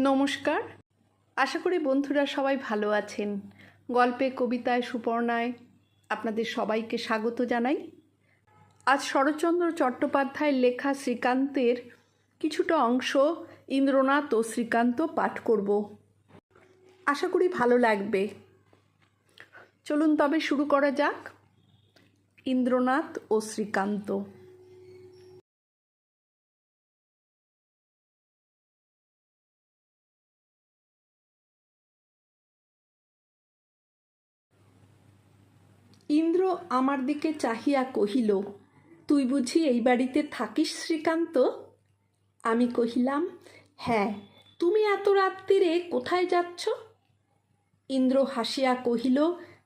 নমস্কার। আশা করি বন্ধুরা সবাই ভালো আছেন। গল্পে, কবিতায়, সুপর্ণায় আপনাদের সবাইকে স্বাগত জানাই। আজ শরৎচন্দ্র চট্টোপাধ্যায়ের লেখা শ্রীকান্তের কিছুটা অংশ ইন্দ্রনাথ ও শ্রীকান্ত পাঠ করব। আশা করি ভালো লাগবে। চলুন তবে শুরু করা যাক। ইন্দ্রনাথ ও শ্রীকান্ত। ইন্দ্র আমার দিকে চাহিয়া কহিল, তুই বুঝি এই বাড়িতে থাকিস শ্রীকান্ত? আমি কহিলাম হ্যাঁ তুমি এত রাত্রিরে কোথায় যাচ্ছ? ইন্দ্র হাসিয়া কহিল,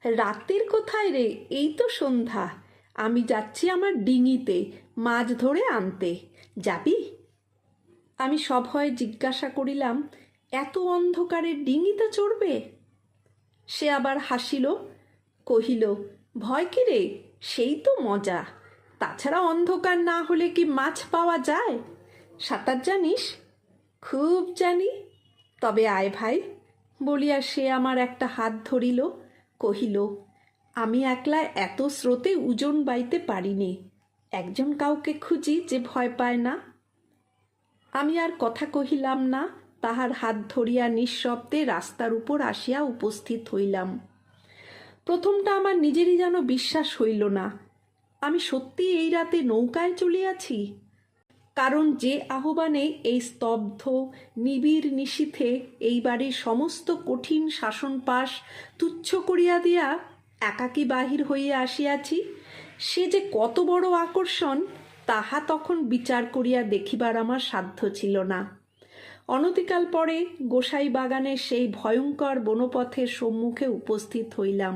রাত্রির কোথায় রে? এই তো সন্ধ্যা। আমি যাচ্ছি আমার ডিঙিতে, মাছ ধরে আনতে। যাবি? আমি সভয়ে জিজ্ঞাসা করিলাম, এত অন্ধকারে ডিঙিতে চড়বে? সে আবার হাসিল, কহিল ভয় কি রে? সেই তো মজা। তাছাড়া অন্ধকার না হলে কি মাছ পাওয়া যায়? সাঁতার জানিস? খুব জানি। তবে আয় ভাই, বলিয়া সে আমার একটা হাত ধরিল, কহিল, আমি একলা এত স্রোতে উজন বাইতে পারিনি। একজন কাউকে খুঁজি যে ভয় পায় না? আমি আর কথা কহিলাম না, তাহার হাত ধরিয়া নিঃশব্দে রাস্তার উপর আসিয়া উপস্থিত হইলাম। প্রথমটা আমার নিজেরই যেন বিশ্বাস হইল না। আমি সত্যি এই রাতে নৌকায় চলিয়াছি? কারণ যে আহ্বানে এই স্তব্ধ, নিবিড় নিশীথে এই বাড়ির সমস্ত কঠিন শাসন পাশ তুচ্ছ করিয়া দিয়া একাকী বাহির হইয়া আসিয়াছি, সে যে কত বড় আকর্ষণ, তাহা তখন বিচার করিয়া দেখিবার আমার সাধ্য ছিল না। অনতিকাল পরে গোসাই বাগানের সেই ভয়ঙ্কর বনপথের সম্মুখে উপস্থিত হইলাম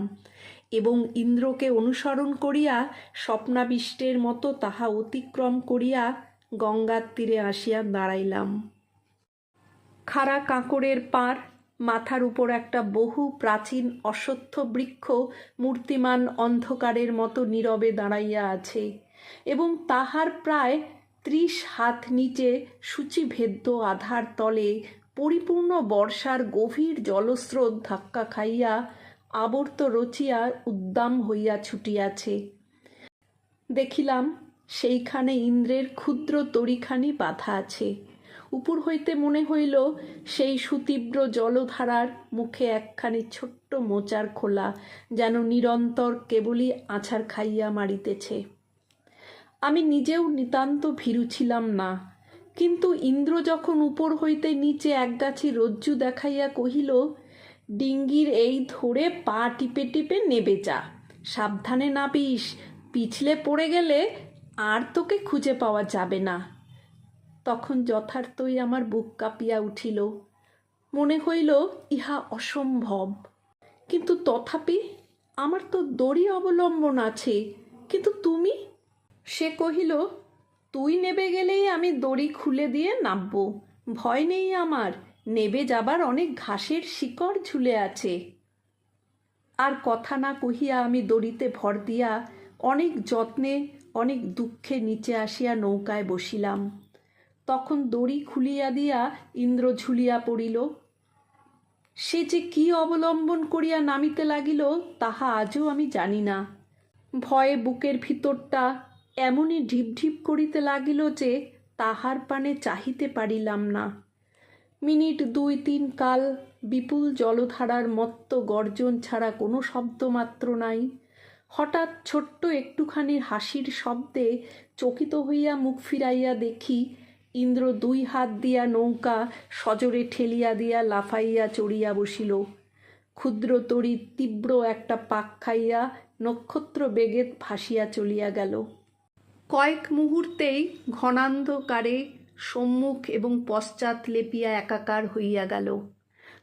এবং ইন্দ্রকে অনুসরণ করিয়া স্বপ্নাবিষ্টের মতো তাহা অতিক্রম করিয়া গঙ্গার তীরে আসিয়া দাঁড়াইলাম। খাড়া কাঁকড়ের পার মাথার উপর একটা বহু প্রাচীন অশ্বত্থ বৃক্ষ মূর্তিমান অন্ধকারের মতো নীরবে দাঁড়াইয়া আছে এবং তাহার প্রায় ত্রিশ হাত নিচে সূচিভেদ্য আধার তলে পরিপূর্ণ বর্ষার গভীর জলস্রোত ধাক্কা খাইয়া আবর্ত রচিয়া উদ্দাম হইয়া ছুটিয়াছে। দেখিলাম সেইখানে ইন্দ্রের ক্ষুদ্র তরিখানি বাধা আছে। উপর হইতে মনে হইল সেই সুতীব্র জলধারার মুখে একখানি ছোট্ট মোচার খোলা যেন নিরন্তর কেবলই আছাড় খাইয়া মারিতেছে। আমি নিজেও নিতান্ত ভীরু ছিলাম না। কিন্তু ইন্দ্র যখন উপর হইতে নিচে একগাছি রজ্জু দেখাইয়া কহিল, ডিঙ্গির এই ধরে পা টিপে টিপে নেবে যা। সাবধানে না নাবিস পিছলে পড়ে গেলে আর তোকে খুঁজে পাওয়া যাবে না তখন যথার্থই আমার বুক কাঁপিয়া উঠিল। মনে হইল, ইহা অসম্ভব। কিন্তু তথাপি আমার তো দড়ি অবলম্বন আছে। কিন্তু তুমি সে কহিল, তুই নেবে গেলেই আমি দড়ি খুলে দিয়ে নামব। ভয় নেই আমার, নেবে যাবার অনেক ঘাসের শিকড় ঝুলে আছে। আর কথা না কহিয়া আমি দড়িতে ভর দিয়া অনেক যত্নে, অনেক দুঃখে নিচে আসিয়া নৌকায় বসিলাম। তখন দড়ি খুলিয়া দিয়া ইন্দ্র ঝুলিয়া পড়িল। সে যে কি অবলম্বন করিয়া নামিতে লাগিল, তাহা আজও আমি জানি না। ভয়ে বুকের ভিতরটা এমনই ঢিপ ঢিপ করিতে লাগিল যে তাহার পানে চাহিতে পারিলাম না। মিনিট দুই তিন কাল বিপুল জলধারার মত্ত গর্জন ছাড়া কোনো শব্দমাত্র নাই। হঠাৎ ছোট্ট একটুখানি হাসির শব্দে চকিত হইয়া মুখ ফিরাইয়া দেখি ইন্দ্র দুই হাত দিয়া নৌকা সজোরে ঠেলিয়া দিয়া লাফাইয়া চড়িয়া বসিল। ক্ষুদ্র তরি তীব্র একটা পাক খাইয়া নক্ষত্র বেগে ভাসিয়া চলিয়া গেল। কয়েক মুহূর্তেই ঘনান্ধকারে সম্মুখ এবং পশ্চাৎ লেপিয়া একাকার হইয়া গেল।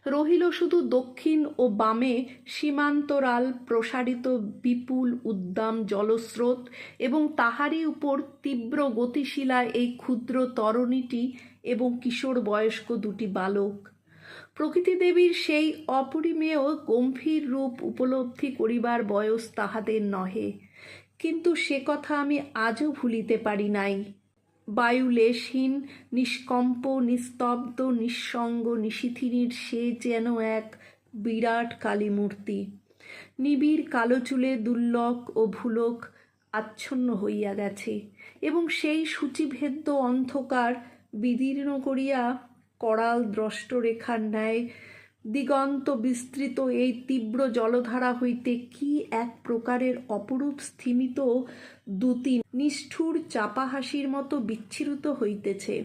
রহিল শুধু দক্ষিণ ও বামে সীমান্তরাল প্রসারিত বিপুল উদ্দাম জলস্রোত এবং তাহারই উপর তীব্র গতিশীলা এই ক্ষুদ্র তরণীটি এবং কিশোর বয়স্ক দুটি বালক। প্রকৃতি দেবীর সেই অপরিমেয় গম্ভীর রূপ উপলব্ধি করিবার বয়স তাহাদের নহে। কিন্তু সে কথা আমি আজও ভুলিতে পারি নাই। বায়ু লেশহীন, নিষ্কম্প, নিস্তব্ধ, নিঃসঙ্গ, নিশিথিনীর সে যেন এক বিরাট কালীমূর্তি। নিবিড় কালো চুলে দুর্লক ও ভুলক আচ্ছন্ন হইয়া গেছে এবং সেই সূচিভেদ্য অন্ধকার বিদীর্ণ করিয়া করাল দ্রষ্টরেখার ন্যায় দিগন্ত বিস্তৃত এই তীব্র জলধারা হইতে কি এক প্রকারের অপরূপ স্থিমিত দুতি নিষ্ঠুর চাপা হাসির মতো বিচ্ছিরিত হইতেছে?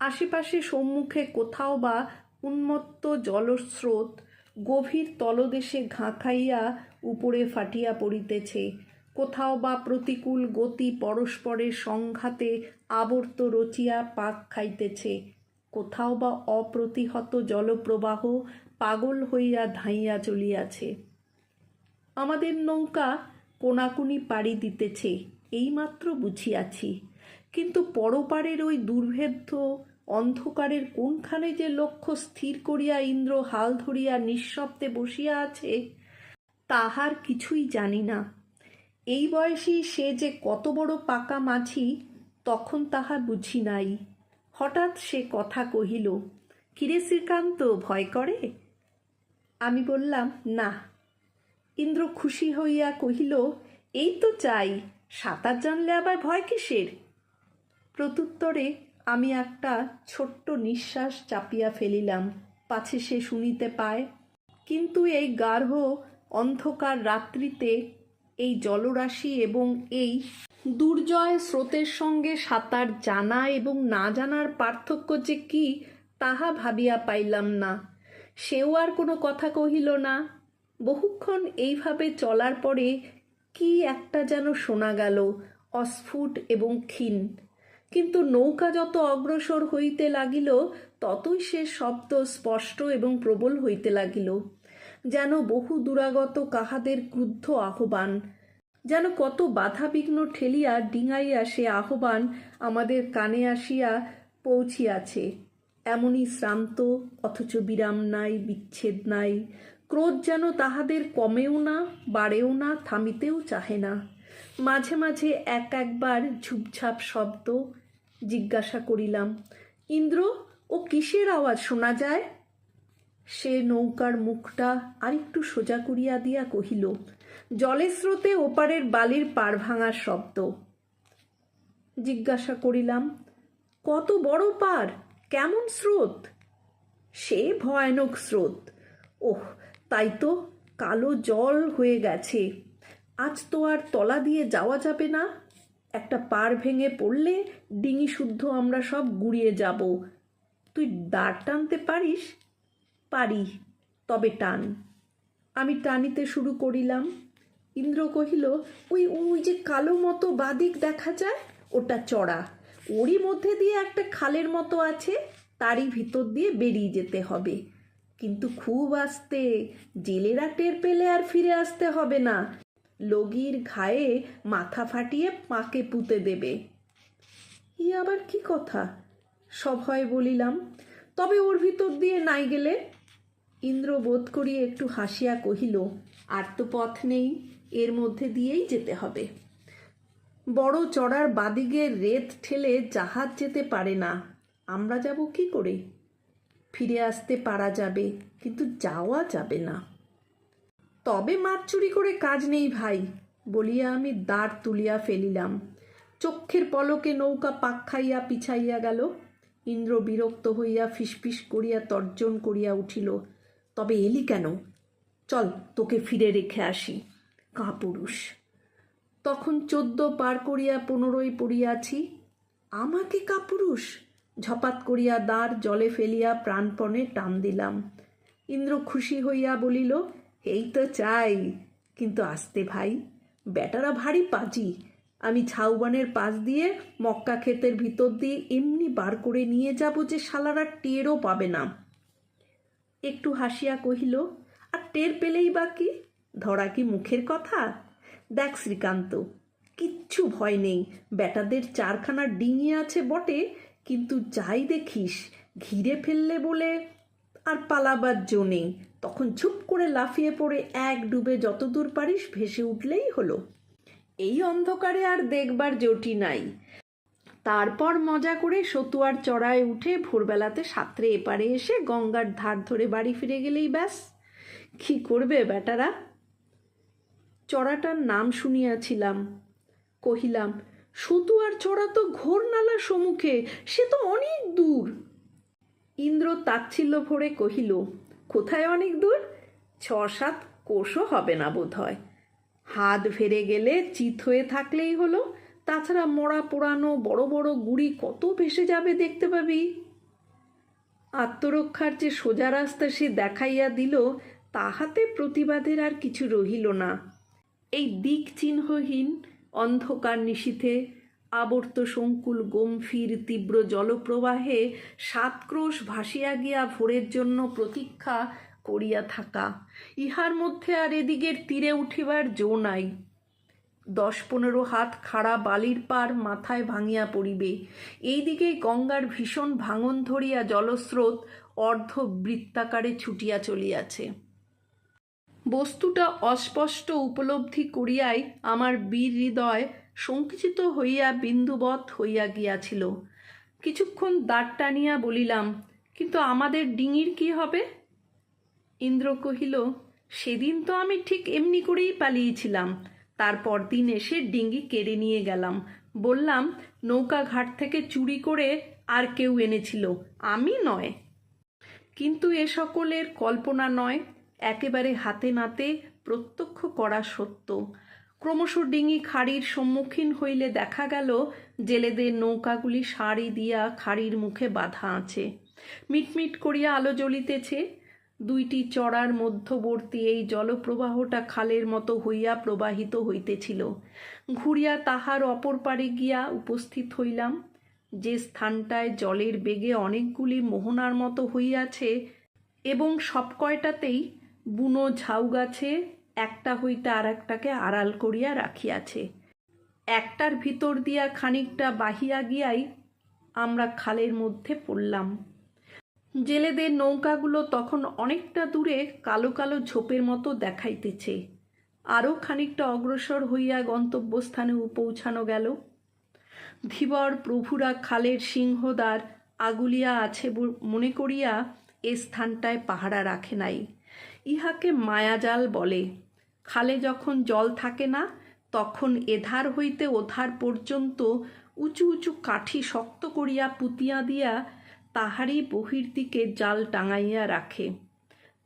আশেপাশে সম্মুখে কোথাও বা উন্মত্ত জলস্রোত গভীর তলদেশে ঘাঁ খাইয়া উপরে ফাটিয়া পড়িতেছে। কোথাও বা প্রতিকূল গতি পরস্পরের সংঘাতে আবর্ত রচিয়া পাক খাইতেছে। কোথাও বা অপ্রতিহত জলপ্রবাহ পাগল হইয়া ধাইয়া চলিয়াছে। আমাদের নৌকা কোনাকুনি পাড়ি দিতেছে, এইমাত্র বুঝিয়াছি। কিন্তু পরপারের ওই দুর্ভেদ্য অন্ধকারের কোনখানে যে লক্ষ্য স্থির করিয়া ইন্দ্র হাল ধরিয়া নিঃশব্দে বসিয়া আছে, তাহার কিছুই জানি না। এই বয়সী সে যে কত বড় পাকা মাছি তখন তাহা বুঝি নাই। হঠাৎ সে কথা কহিল, কিরে শ্রীকান্ত, ভয় করে? আমি বললাম, না। ইন্দ্র খুশি হইয়া কহিল, এই তো চাই, সাঁতার জানলে আবার ভয় কিসের? প্রত্যুত্তরে আমি একটা ছোট্ট নিঃশ্বাস চাপিয়া ফেলিলাম, পাছে সে শুনিতে পায়, কিন্তু এই গার্হ অন্ধকার রাত্রিতে এই জলরাশি এবং এই দুর্জয় স্রোতের সঙ্গে সাঁতার জানা এবং না জানার পার্থক্য যে কি, তাহা ভাবিয়া পাইলাম না। সেও আর কোনো কথা কহিল না। বহুক্ষণ এইভাবে চলার পরে কি একটা যেন শোনা গেল, অস্ফুট এবং ক্ষীণ। কিন্তু নৌকা যত অগ্রসর হইতে লাগিল, ততই সে শব্দ স্পষ্ট এবং প্রবল হইতে লাগিল। যেন বহু দূরাগত কাহাদের ক্রুদ্ধ আহ্বান। যেন কত বাধাবিঘ্ন ঠেলিয়া ডিঙাইয়া সে আহ্বান আমাদের কানে আসিয়া পৌঁছিয়াছে। এমনই শ্রান্ত, অথচ বিরাম নাই, বিচ্ছেদ নাই। ক্রোধ যেন তাহাদের কমেও না, বাড়েও না, থামিতেও চাহে না। মাঝে মাঝে এক একবার ঝুপঝাপ শব্দ জিজ্ঞাসা করিলাম, ইন্দ্র, ও কিসের আওয়াজ শোনা যায়? সে নৌকার মুখটা আরেকটু সোজা করিয়া দিয়া কহিল, জলের স্রোতে ওপারের বালির পাড় ভাঙার শব্দ। জিজ্ঞাসা করিলাম, কত বড় পার? কেমন স্রোত? সে ভয়ানক স্রোত। ওহ, তাই তো কালো জল হয়ে গেছে। আজ তো আর তলা দিয়ে যাওয়া যাবে না। একটা পার ভেঙে পড়লে ডিঙি শুদ্ধ আমরা সব গুড়িয়ে যাব। তুই দাঁড় টানতে পারিস? পারি, তবে টান। আমি টানিতে শুরু করিলাম। ইন্দ্র কহিল, ওই ওই যে কালো মতো বাদিক দেখা যায়, ওটা চড়া। ওরই মধ্যে দিয়ে একটা খালের মতো আছে, তারই ভিতর দিয়ে বেরিয়ে যেতে হবে। কিন্তু খুব আসতে, জেলেরা টের পেলে আর ফিরে আসতে হবে না। লগির ঘায়ে মাথা ফাটিয়ে পাকে পুঁতে দেবে। ই আবার কি কথা? সভয় বলিলাম, তবে ওর ভিতর দিয়ে নাই গেলে? ইন্দ্র বোধ করিয়ে একটু হাসিয়া কহিল, আর তো পথ নেই, এর মধ্যে দিয়েই যেতে হবে। বড় চড়ার বাদিকে রেত ঠেলে জাহাজ যেতে পারে না, আমরা যাব কি করে? ফিরে আসতে পারা যাবে, কিন্তু যাওয়া যাবে না। তবে মাছ চুরি করে কাজ নেই ভাই, বলিয়া আমি দাঁড় তুলিয়া ফেলিলাম। চক্ষের পলকে নৌকা পাক খাইয়া পিছাইয়া গেল। ইন্দ্র বিরক্ত হইয়া ফিসফিস করিয়া তর্জন করিয়া উঠিল তবে এলি কেন? চল, তোকে ফিরে রেখে আসি। কাপুরুষ তখন চোদ্দ পার করিয়া পনেরোই পড়িয়াছি। আমাকে কাপুরুষ ঝপাত করিয়া দাঁড় জলে ফেলিয়া প্রাণপণে টান দিলাম। ইন্দ্র খুশি হইয়া বলিল, এই তো চাই। কিন্তু আসতে ভাই বেটারা ভারী পাজি। আমি ঝাউবানের পাশ দিয়ে মক্কা ক্ষেতের ভিতর দিয়ে এমনি বার করে নিয়ে যাব যে শালারা টেরও পাবে না। একটু হাসিয়া কহিল, আর টের পেলেই বা কি? ধরা কি মুখের কথা? দেখ শ্রীকান্ত, কিচ্ছু ভয় নেই। বেটাদের চারখানা ডিঙি আছে বটে, কিন্তু যাই দেখিস, ঘিরে ফেললে বলে আর পালাবার জো নেই। তখন চুপ করে লাফিয়ে পড়ে এক ডুবে যতদূর পারিস ভেসে উঠলেই হলো। এই অন্ধকারে আর দেখবার জটি নাই। তারপর মজা করে সতুয়ার চড়ায় উঠে ভোরবেলাতে সাঁতরে এপারে এসে গঙ্গার ধার ধরে বাড়ি ফিরে গেলেই ব্যাস। কি করবে বেটারা? চড়াটার নাম শুনিয়াছিলাম, কহিলাম, সতুয়ার চড়া তো ঘোর নালার সম্মুখে, সে তো অনেক দূর। ইন্দ্র তাচ্ছিল্য ভরে কহিল, কোথায় অনেক দূর? ছ সাত কোষও হবে না বোধ হয় হাত ভেরে গেলে চিত হয়ে থাকলেই হলো। তাছাড়া মরা পোড়ানো বড় বড় গুড়ি কত ভেসে যাবে দেখতে পাবি? আত্মরক্ষার যে সোজা রাস্তা সে দেখাইয়া দিল, তাহাতে প্রতিবাদের আর কিছু রহিল না। এই দিক চিহ্নহীন অন্ধকার নিশীথে আবর্ত সংকুল গম্ভীর তীব্র জলপ্রবাহে সাতক্রোশ ভাসিয়া গিয়া ভোরের জন্য প্রতীক্ষা করিয়া থাকা। ইহার মধ্যে আর এদিকের তীরে উঠিবার জো নাই। দশ পনেরো হাত খাড়া বালির পার মাথায় ভাঙিয়া পড়িবে। এইদিকে গঙ্গার ভীষণ ভাঙন ধরিয়া জলস্রোত অর্ধ বৃত্তাকারে ছুটিয়া চলিয়াছে। বস্তুটা অস্পষ্ট উপলব্ধি করিয়াই আমার বীর হৃদয় সংকুচিত হইয়া বিন্দুবৎ হইয়া গিয়াছিল। কিছুক্ষণ দাঁড় টানিয়া বলিলাম, কিন্তু আমাদের ডিঙির কি হবে? ইন্দ্র কহিল, সেদিন তো আমি ঠিক এমনি করেই পালিয়েছিলাম। তারপর দিন এসে ডিঙ্গি কেড়ে নিয়ে গেলাম। বললাম, নৌকা ঘাট থেকে চুরি করে আর কেউ এনেছিল, আমি নয়। কিন্তু এ সকলের কল্পনা নয়, একেবারে হাতে নাতে প্রত্যক্ষ করা সত্য। ক্রমশ ডিঙি খাড়ির সম্মুখীন হইলে দেখা গেল, জেলেদের নৌকাগুলি সারি দিয়া খাড়ির মুখে বাঁধা আছে। মিটমিট করিয়া আলো জ্বলিতেছে দুইটি চড়ার মধ্যবর্তী এই জলপ্রবাহটা খালের মতো হইয়া প্রবাহিত হইতেছিল। ঘুরিয়া তাহার অপর পারে গিয়া উপস্থিত হইলাম। যে স্থানটায় জলের বেগে অনেকগুলি মোহনার মতো হইয়াছে এবং সব কয়টাতেই বুনো ঝাউ গাছে একটা হইতে আর একটাকে আড়াল করিয়া রাখিয়াছে। একটার ভিতর দিয়া খানিকটা বাহিয়া গিয়াই আমরা খালের মধ্যে পড়লাম। জেলেদের নৌকাগুলো তখন অনেকটা দূরে কালো কালো ঝোপের মতো দেখাইতেছে। আরও খানিকটা অগ্রসর হইয়া গন্তব্যস্থানে পৌঁছানো গেল। ধীবর প্রভুরা খালের সিংহদ্বার আগুলিয়া আছে মনে করিয়া এ স্থানটায় পাহারা রাখে নাই। ইহাকে মায়াজাল বলে। খালে যখন জল থাকে না, তখন এধার হইতে ওধার পর্যন্ত উঁচু উঁচু কাঠি শক্ত করিয়া পুতিয়া দিয়া তাহারই বহির দিকে জাল টাঙাইয়া রাখে।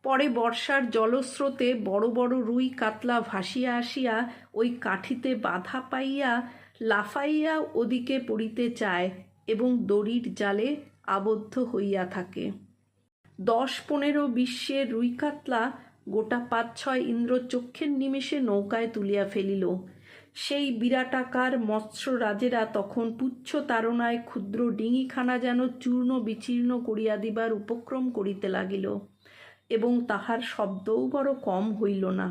পরে বর্ষার জলস্রোতে বড় বড় রুই কাতলা ভাসিয়া আসিয়া ওই কাঠিতে বাধা পাইয়া লাফাইয়া ওদিকে পড়িতে চায় এবং দড়ির জালে আবদ্ধ হইয়া থাকে। দশ পনেরো বিশ্বের রুই কাতলা গোটা পাঁচ ছয় ইন্দ্র চক্ষের নিমেষে নৌকায় তুলিয়া ফেলিল। সেই বিরাটাকার মৎস্যরাজেরা তখন পুচ্ছ তাড়নায় ক্ষুদ্র ডিঙিখানা যেন চূর্ণ বিচীর্ণ করিয়া দিবার উপক্রম করিতে লাগিল এবং তাহার শব্দও বড় কম হইল না।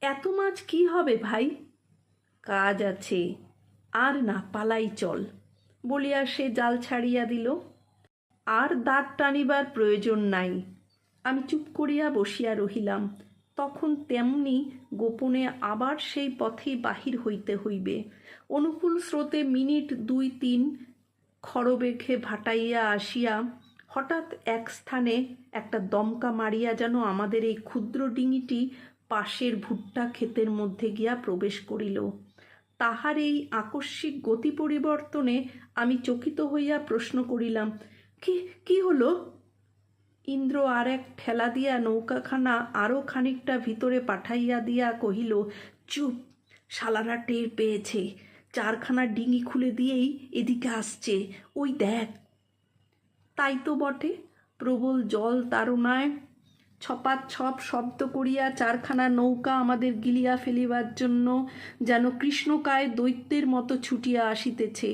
এত মাছ কি হবে ভাই? কাজ আছে, আর না পালাই চল, বলিয়া সে জাল ছাড়িয়া দিল। আর দাঁত টানিবার প্রয়োজন নাই। আমি চুপ করিয়া বসিয়া রহিলাম। তখন তেমনি গোপনে আবার সেই পথেই বাহির হইতে হইবে। অনুকূল স্রোতে মিনিট দুই তিন খড়বেঘে ভাটাইয়া আসিয়া হঠাৎ এক স্থানে একটা দমকা মারিয়া যেন আমাদের এই ক্ষুদ্র ডিঙিটি পাশের ভুট্টা ক্ষেতের মধ্যে গিয়া প্রবেশ করিল। তাহার এই আকস্মিক গতি পরিবর্তনে আমি চকিত হইয়া প্রশ্ন করিলাম, কি কি হলো? ইন্দ্র আর এক ঠেলা দিয়া নৌকাখানা আরও খানিকটা ভিতরে পাঠাইয়া দিয়া কহিল, চুপ, শালারা টের পেয়েছে। চারখানা ডিঙি খুলে দিয়েই এদিকে আসছে। ওই দেখ। তাই তো বটে। প্রবল জল তাড়নায় ছপাত ছপ শব্দ করিয়া চারখানা নৌকা আমাদের গিলিয়া ফেলিবার জন্য যেন কৃষ্ণকায় দৈত্যের মতো ছুটিয়া আসিতেছে।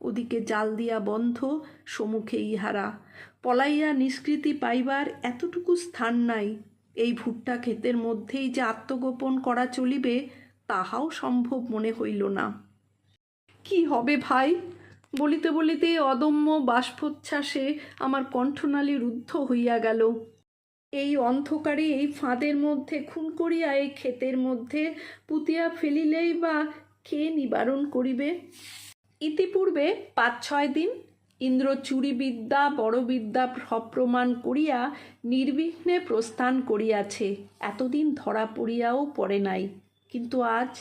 ওদিকে জাল দিয়া বন্ধ, সম্মুখে ইহারা পলাইয়া নিষ্কৃতি পাইবার এতটুকু স্থান নাই। এই ভুট্টা ক্ষেতের মধ্যেই যে আত্মগোপন করা চলিবে, তাহাও সম্ভব মনে হইল না। কি হবে ভাই? বলিতে বলিতে অদম্য বাষ্পোচ্ছ্বাসে আমার কণ্ঠনালী রুদ্ধ হইয়া গেল। এই অন্ধকারে এই ফাঁদের মধ্যে খুন করিয়া এই ক্ষেতের মধ্যে পুতিয়া ফেলিলেই বা কে নিবারণ করিবে? ইতিপূর্বে পাঁচ ছয় দিন ইন্দ্র চুরিবিদ্যা, বড়বিদ্যা সপ্রমাণ করিয়া নির্বিঘ্নে প্রস্থান করিয়াছে। এতদিন ধরা পড়িয়াও পড়ে নাই। কিন্তু আজ?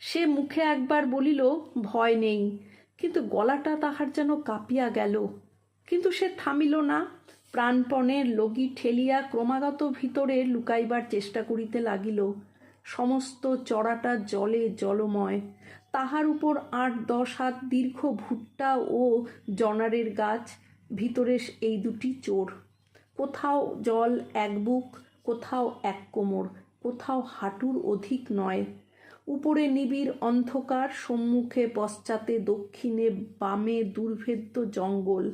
সে মুখে একবার বলিল, ভয় নেই। কিন্তু গলাটা তাহার যেন কাঁপিয়া গেল। কিন্তু সে থামিল না। প্রাণপণের লগি ঠেলিয়া ক্রমাগত ভিতরে লুকাইবার চেষ্টা করিতে লাগিল। সমস্ত চড়াটা জলে জলময়। তাহার উপর আট দশ হাত দীর্ঘ ভুট্টা ও জনারের গাছ, ভিতরে এই দুটি চোর। কোথাও জল এক বুক, কোথাও এক কোমর, কোথাও হাঁটুর অধিক নয়। উপরে নিবিড় অন্ধকার, সম্মুখে পশ্চাতে দক্ষিণে বামে দুর্ভেদ্য জঙ্গল।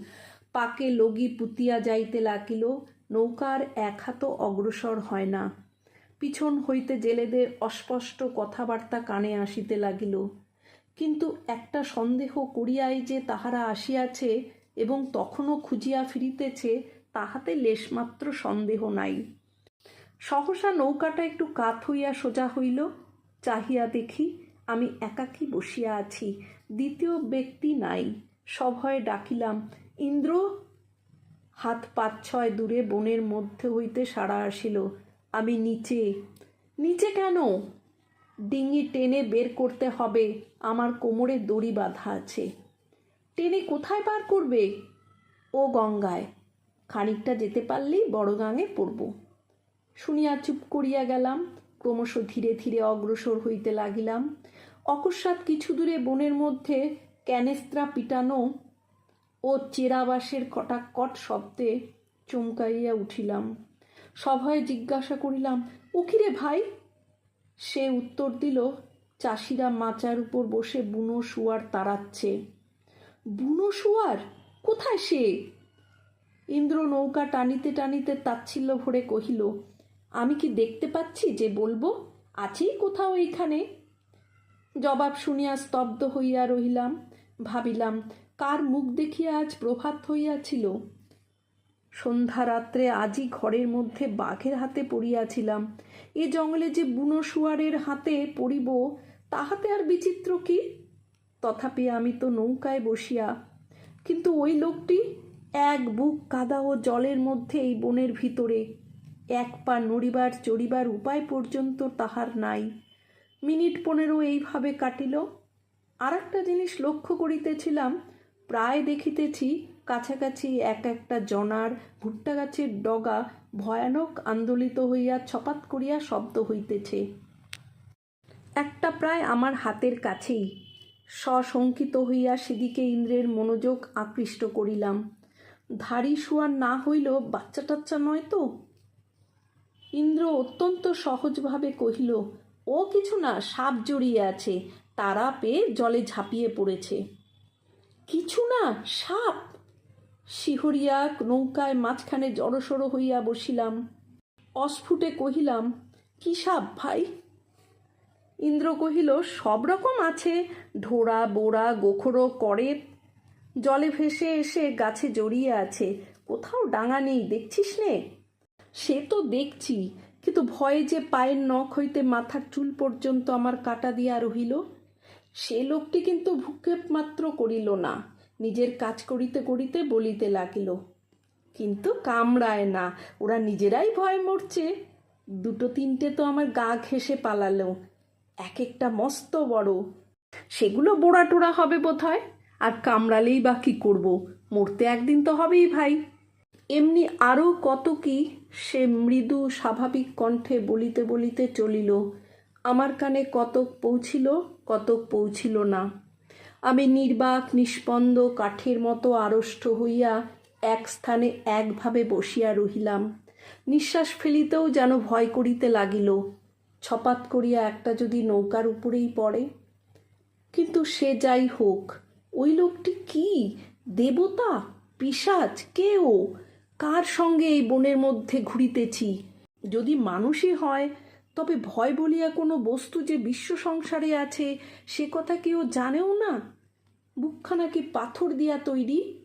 পাকে লগি পুতিয়া যাইতে লাগিল, নৌকার এক হাতও অগ্রসর হয় না। পিছন হইতে জেলেদের অস্পষ্ট কথাবার্তা কানে আসিতে লাগিল। কিন্তু একটা সন্দেহ করিয়াই যে তাহারা আসিয়াছে এবং তখনও খুঁজিয়া ফিরিতেছে, তাহাতে লেশমাত্র সন্দেহ নাই। সহসা নৌকাটা একটু কাত হইয়া সোজা হইল। চাহিয়া দেখি, আমি একাকী বসিয়া আছি, দ্বিতীয় ব্যক্তি নাই। সভয়ে ডাকিলাম, ইন্দ্র! হাত পাঁচ ছয় দূরে বনের মধ্যে হইতে সাড়া আসিল। আমি নিচে। নিচে কেন? ডিঙি টেনে বের করতে হবে। আমার কোমরে দড়ি বাঁধা আছে। টেনে কোথায় পার করবে? ও গঙ্গায়। খানিকটা যেতে পারলেই বড় গাঙে পড়ব। শুনিয়া চুপ করিয়া গেলাম। ক্রমশ ধীরে ধীরে অগ্রসর হইতে লাগিলাম। অকস্মাৎ কিছু দূরে বনের মধ্যে ক্যানেস্ত্রা পিটানো ও চেরাবাসের কটাকট শব্দে চমকাইয়া উঠিলাম। সভয়ে জিজ্ঞাসা করিলাম, ও কিরে ভাই? সে উত্তর দিল, চাষিরা মাচার উপর বসে বুনো শুয়ার তাড়াচ্ছে। বুনো শুয়ার? কোথায় সে? ইন্দ্র নৌকা টানিতে টানিতে তাচ্ছিল্য ভরে কহিল, আমি কি দেখতে পাচ্ছি যে বলব? আছেই কোথাও এইখানে? জবাব শুনিয়া স্তব্ধ হইয়া রহিলাম, ভাবিলাম, কার মুখ দেখিয়া আজ প্রভাত হইয়াছিল? সন্ধ্যা রাত্রে আজই ঘরের মধ্যে বাঘের হাতে পড়িয়াছিলাম। এ জঙ্গলে যে বুনো শুয়ারের হাতে পড়িব, তাহাতে আর বিচিত্র কি? তথাপি আমি তো নৌকায় বসিয়া, কিন্তু ওই লোকটি এক বুক কাদা ও জলের মধ্যে এই বনের ভিতরে, এক পা নড়িবার চড়িবার উপায় পর্যন্ত তাহার নাই। মিনিট পনেরো এইভাবে কাটিল। আর একটা জিনিস লক্ষ্য করিতেছিলাম, প্রায় দেখিতেছি কাছাকাছি এক একটা জনার ভুট্টা গাছের ডগা ভয়ানক আন্দোলিত হইয়া ছপাত করিয়া শব্দ হইতেছে। একটা প্রায় আমার হাতের কাছেই সশঙ্কিত হইয়া সেদিকে ইন্দ্রের মনোযোগ আকৃষ্ট করিলাম। ধাড়ি শুয়ার না হইল বাচ্চা টাচ্চা নয় তো? ইন্দ্র অত্যন্ত সহজভাবে কহিল, ও কিছু না, সাপ জড়িয়ে আছে, তারা পেয়ে জলে ঝাঁপিয়ে পড়েছে। কিছু না, সাপ? শিহরিয়া নৌকায় মাঝখানে জড়সড়ো হইয়া বসিলাম। অস্ফুটে কহিলাম, কি সাপ ভাই? ইন্দ্র কহিল, সব রকম আছে, ঢোড়া, বোড়া, গোখরো, করেত। জলে ভেসে এসে গাছে জড়িয়ে আছে। কোথাও ডাঙা নেই, দেখছিস নে? সে তো দেখছি, কিন্তু ভয়ে যে পায়ের নখ হইতে মাথার চুল পর্যন্ত আমার কাটা দিয়া রহিল, সে লোকটি কিন্তু ভূক্ষেপ মাত্র করিল না। নিজের কাজ করিতে করিতে বলিতে লাগিল। কিন্তু কামড়ায় না, ওরা নিজেরাই ভয় মরছে। দুটো তিনটে তো আমার গা ঘেসে পালালো এক একটা মস্ত বড়। সেগুলো বোড়া টোড়া হবে বোধ হয় আর কামড়ালেই বা কী করব? মরতে একদিন তো হবেই ভাই। এমনি আরও কত কি, সে মৃদু স্বাভাবিক কণ্ঠে বলিতে বলিতে চলিল, আমার কানে কতক পৌঁছিল কতক পৌঁছিল না। আমি নির্বাক, নিষ্পন্দ, কাঠের মতো আড়ষ্ট হইয়া এক স্থানে একভাবে বসিয়া রহিলাম। নিঃশ্বাস ফেলিতেও যেন ভয় করিতে লাগিল। ছপাত করিয়া একটা যদি নৌকার উপরেই পড়ে। কিন্তু সে যাই হোক, ওই লোকটি কি? দেবতা? পিসাচ কে ও কার সঙ্গে এই বনের মধ্যে ঘুরিতেছি? যদি মানুষই হয় তবে ভয় বলিয়া কোনো বস্তু যে বিশ্ব সংসারে আছে, সে কথা কেউ জানেও না? বুকখানা কি পাথর দিয়া তৈরি?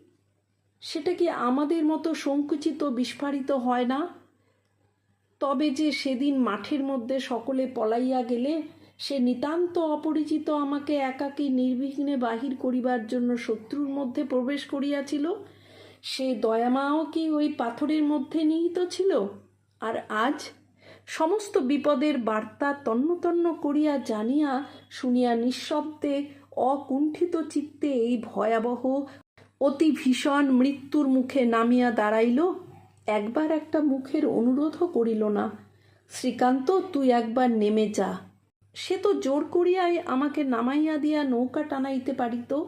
সেটা কি আমাদের মতো সংকুচিত বিস্ফারিত হয় না? তবে যে সেদিন মাঠের মধ্যে সকলে পলাইয়া গেলে, সে নিতান্ত অপরিচিত আমাকে একাকী নির্বিঘ্নে বাহির করিবার জন্য শত্রুর মধ্যে প্রবেশ করিয়াছিল। সে দয়ামাও কি ওই পাথরের মধ্যে নিহিত ছিল? আর আজ সমস্ত বিপদের বার্তা তন্ন তন্ন করিয়া জানিয়া শুনিয়া নিঃশব্দে অকুণ্ঠিত চিত্তে এই ভয়াবহ, অতি ভীষণ মৃত্যুর মুখে নামিয়া দাঁড়াইল। একবার একটা মুখের অনুরোধও করিল না। শ্রীকান্ত, তুই একবার নেমে যা। সে তো জোর করিয়াই আমাকে নামাইয়া দিয়া নৌকা টানাইতে পারিত।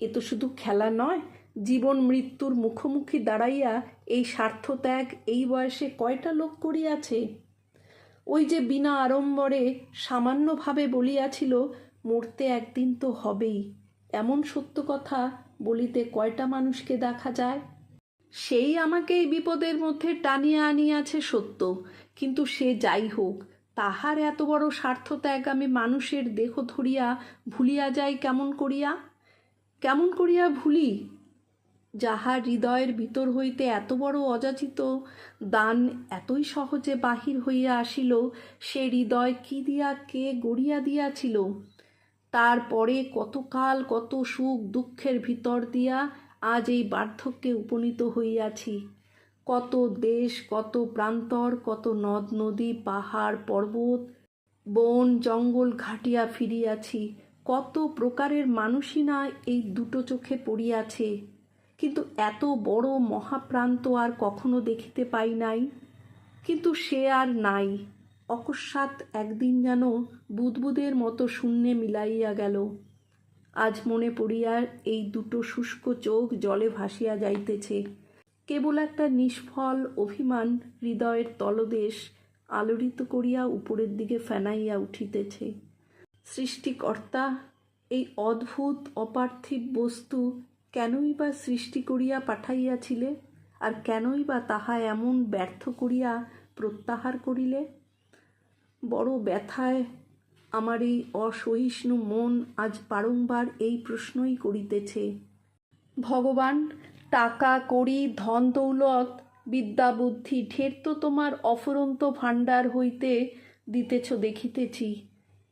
এ তো শুধু খেলা নয়, জীবন মৃত্যুর মুখোমুখি দাঁড়াইয়া এই স্বার্থত্যাগ এই বয়সে কয়টা লোক করিয়াছে? ওই যে বিনা আড়ম্বরে সামান্যভাবে বলিয়াছিল, মরতে একদিন তো হবেই। এমন সত্য কথা বলিতে কয়টা মানুষকে দেখা যায়? সেই আমাকে এই বিপদের মধ্যে টানিয়া আনিয়াছে সত্য। কিন্তু সে যাই হোক, তাহার এত বড় স্বার্থত্যাগ আমি মানুষের দেহ ধরিয়া ভুলিয়া যাই কেমন করিয়া? কেমন করিয়া ভুলি? যাহার হৃদয়ের ভিতর হইতে এত বড় অযাচিত, দান এতই সহজে বাহির হইয়া আসিল, সে হৃদয় কি দিয়া, কে গড়িয়া দিয়াছিল? তারপরে কতকাল কত সুখ দুঃখের ভিতর দিয়া আজ এই বার্ধক্যে উপনীত হইয়াছি। কত দেশ, কত প্রান্তর, কত নদ, নদী, পাহাড়, পর্বত, বন, জঙ্গল ঘাটিয়া ফিরিয়াছি। কত প্রকারের মানুষই না এই দুটো চোখে পড়িয়াছে। কিন্তু এত বড় মহাপ্রান্ত আর কখনো দেখিতে পাই নাই। কিন্তু সে আর নাই। অকস্মাৎ একদিন যেন বুদবুদের মতো শূন্যে মিলাইয়া গেল। আজ মনে পড়িয়া এই দুটো শুষ্ক চোখ জলে ভাসিয়া যাইতেছে। কেবল একটা নিষ্ফল অভিমান হৃদয়ের তলদেশ আলোড়িত করিয়া উপরের দিকে ফেনাইয়া উঠিতেছে। সৃষ্টিকর্তা, এই অদ্ভুত, অপার্থিব বস্তু কেনই বা সৃষ্টি করিয়া পাঠাইয়াছিলে? আর কেনই বা তাহা এমন ব্যর্থ করিয়া প্রত্যাহার করিলে? বড় ব্যথায় আমার এই অসহিষ্ণু মন আজ বারংবার এই প্রশ্নই করিতেছে। ভগবান, টাকা, কড়ি, ধন, দৌলত, বিদ্যা, বুদ্ধি, ঢের তো তোমার অফুরন্ত ভাণ্ডার হইতে দিতেছ, দেখিতেছি।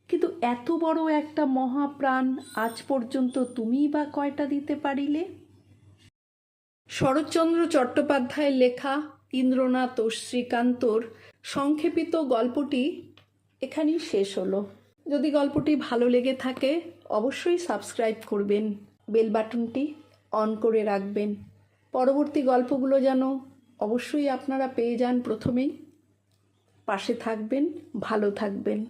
কিন্তু এত বড় একটা মহাপ্রাণ আজ পর্যন্ত তুমিই বা কয়টা দিতে পারিলে? শরৎচন্দ্র চট্টোপাধ্যায়ের লেখা ইন্দ্রনাথ ও শ্রীকান্তর সংক্ষেপিত গল্পটি এখানেই শেষ হলো। যদি গল্পটি ভালো লেগে থাকে, অবশ্যই সাবস্ক্রাইব করবেন, বেল বাটনটি অন করে রাখবেন। পরবর্তী গল্পগুলো যেন অবশ্যই আপনারা পেয়ে যান প্রথমেই। পাশে থাকবেন, ভালো থাকবেন।